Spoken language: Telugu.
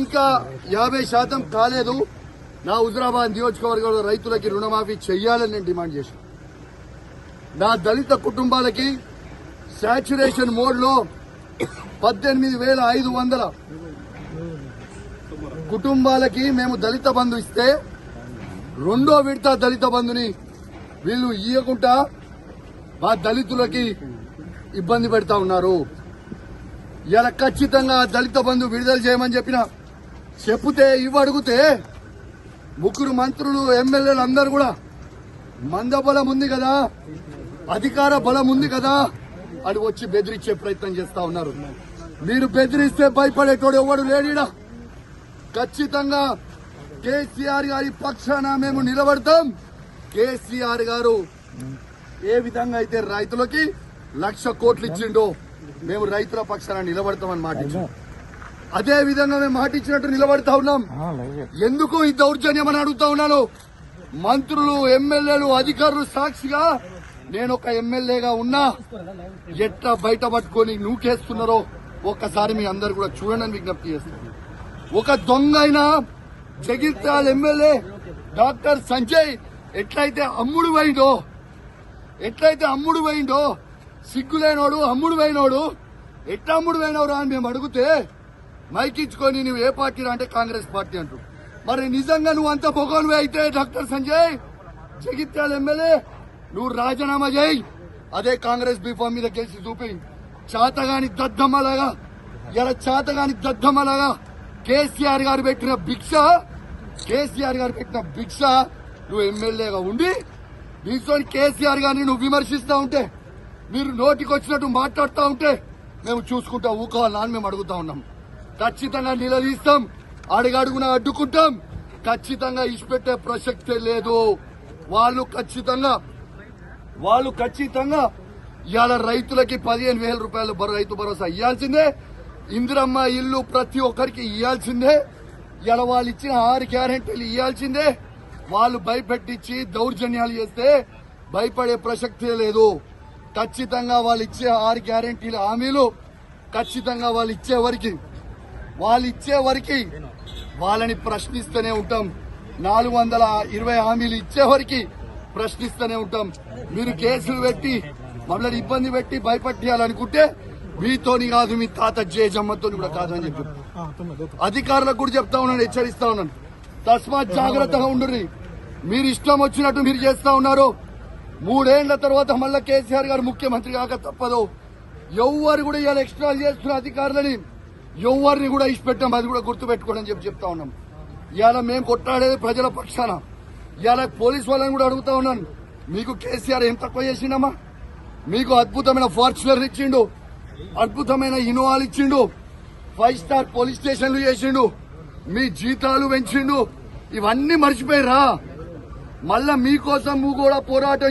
ఇంకా యాభై శాతం కాలేదు. నా హుజరాబాద్ నియోజకవర్గంలో రైతులకి రుణమాఫీ చెయ్యాలని నేను డిమాండ్ చేశాను. నా దళిత కుటుంబాలకి శాచ్యురేషన్ మోడ్లో పద్దెనిమిది వేల ఐదు వందల కుటుంబాలకి మేము దళిత బంధు ఇస్తే రెండో విడత దళిత బంధుని వీళ్ళు ఇయ్యకుండా మా దళితులకి ఇబ్బంది పెడతా ఉన్నారు. ఇలా ఖచ్చితంగా దళిత బంధు విడుదల చేయమని చెప్పిన చెప్తే ఇవి అడిగితే ముగ్గురు మంత్రులు ఎమ్మెల్యేలు అందరు కూడా మంద బలం ఉంది కదా అధికార బలం ఉంది కదా అని వచ్చి బెదిరించే ప్రయత్నం చేస్తా ఉన్నారు. మీరు బెదిరిస్తే భయపడేటోడు ఎవడు లేడీడా? ఖచ్చితంగా కేసీఆర్ గారి పక్షాన మేము నిలబడతాం. కేసీఆర్ గారు ఏ విధంగా అయితే రైతులకి లక్ష కోట్లు ఇచ్చిండో మేము రైతుల పక్షాన నిలబడతామని మాట ఇచ్చాం అదే విధంగా మేము మాట ఇచ్చినట్టు నిలబడతా ఉన్నాం ఎందుకు ఈ దౌర్జన్యం అని అడుగుతా ఉన్నాను? మంత్రులు ఎమ్మెల్యేలు అధికారులు సాక్షిగా నేను ఒక ఎమ్మెల్యేగా ఉన్నా ఎట్లా బయట పట్టుకొని నూకేస్తున్నారో ఒక్కసారి మీ అందరు కూడా చూడండి విజ్ఞప్తి చేస్తున్నాను ఒక దొంగ అయిన జగిత్యాల ఎమ్మెల్యే డాక్టర్ సంజయ్ ఎట్లయితే అమ్ముడు పోయిండో ఎట్లయితే అమ్ముడు పోయిండో సిగ్గులేనోడు అమ్ముడు పోయినోడు ఎట్లా అమ్ముడు పోయినవరా అని మేము అడిగితే మైకించుకొని నువ్వు ఏ పార్టీ అంటే కాంగ్రెస్ పార్టీ అంటూ. మరి నిజంగా నువ్వు అంత పొగలువే అయితే డాక్టర్ సంజయ్? జగిత్యాల ఎమ్మెల్యే నువ్వు రాజీనామా చేయి. అదే కాంగ్రెస్ బీఫామ్ మీద గెలిచి చూపి చాతగాని దద్దమ్మలాగా ఇలా చాతగాని దద్దమ్మలాగా కేసీఆర్ గారు పెట్టిన భిక్ష కేసీఆర్ గారు పెట్టిన భిక్ష నువ్వు ఎమ్మెల్యేగా ఉండి దీంతో కేసీఆర్ గారిని నువ్వు విమర్శిస్తూ ఉంటే మీరు నోటికి వచ్చినట్టు మాట్లాడుతూ ఉంటే మేము చూసుకుంటా ఊకోవాలని మేము అడుగుతా ఉన్నాం. ఖచ్చితంగా నిలదీస్తాం. అడుగడుగున అడ్డుకుంటాం. ఖచ్చితంగా ఇచ్చిపెట్టే ప్రసక్తే లేదు. వాళ్ళు ఖచ్చితంగా వాళ్ళు ఖచ్చితంగా ఇవాళ రైతులకి పదిహేను వేల రూపాయలు రైతు భరోసా ఇవ్వాల్సిందే ఇందిరమ్మ ఇల్లు ప్రతి ఒక్కరికి ఇవ్వాల్సిందే ఇలా వాళ్ళు ఇచ్చిన ఆరు గ్యారెంటీలు ఇవ్వాల్సిందే వాళ్ళు భయపెట్టించి దౌర్జన్యాలు చేస్తే భయపడే ప్రసక్తే లేదు. ఖచ్చితంగా వాళ్ళు ఇచ్చే ఆరు గ్యారెంటీల హామీలు ఖచ్చితంగా వాళ్ళు ఇచ్చేవరికి వాళ్ళు ఇచ్చే వరకు వాళ్ళని ప్రశ్నిస్తూనే ఉంటాం. నాలుగు వందల ఇరవై హామీలు ఇచ్చే వరకు ప్రశ్నిస్తూనే ఉంటాం. మీరు కేసులు పెట్టి మమ్మల్ని ఇబ్బంది పెట్టి భయపెట్టాలనుకుంటే మీతోని కాదు మీ తాత జయజమ్మతో కూడా కాదు అని చెప్పి. అధికారులకు కూడా చెప్తా ఉన్నాను హెచ్చరిస్తా ఉన్నాను. తస్మాత్ జాగ్రత్తగా ఉండుర్రి. మీరు ఇష్టం వచ్చినట్టు మీరు చేస్తా ఉన్నారు. మూడేళ్ళ తర్వాత మళ్ళీ కేసీఆర్ గారు ముఖ్యమంత్రి కాక తప్పదు. ఎవరు కూడా ఇవాళ ఎక్స్ట్రా చేస్తున్న అధికారులని ఎవరిని కూడా ఇష్టపెట్టాం అది కూడా గుర్తుపెట్టుకోండి అని చెప్పి చెప్తా ఉన్నాం. ఇవాళ మేము కొట్టాడేది ప్రజల పక్షాన. ఇవాళ పోలీస్ వాళ్ళని కూడా అడుగుతా ఉన్నాను మీకు కేసీఆర్ ఏం తక్కువ చేసిండమ్మా? మీకు అద్భుతమైన ఫార్చునర్ ఇచ్చిండు. అద్భుతమైన ఇన్నోవాలు ఇచ్చిండు. ఫైవ్ స్టార్ పోలీస్ స్టేషన్లు చేసిండు. మీ జీతాలు పెంచిండు. ఇవన్నీ మర్చిపోయిరా మళ్ళా మీకోసం కూడా పోరాటం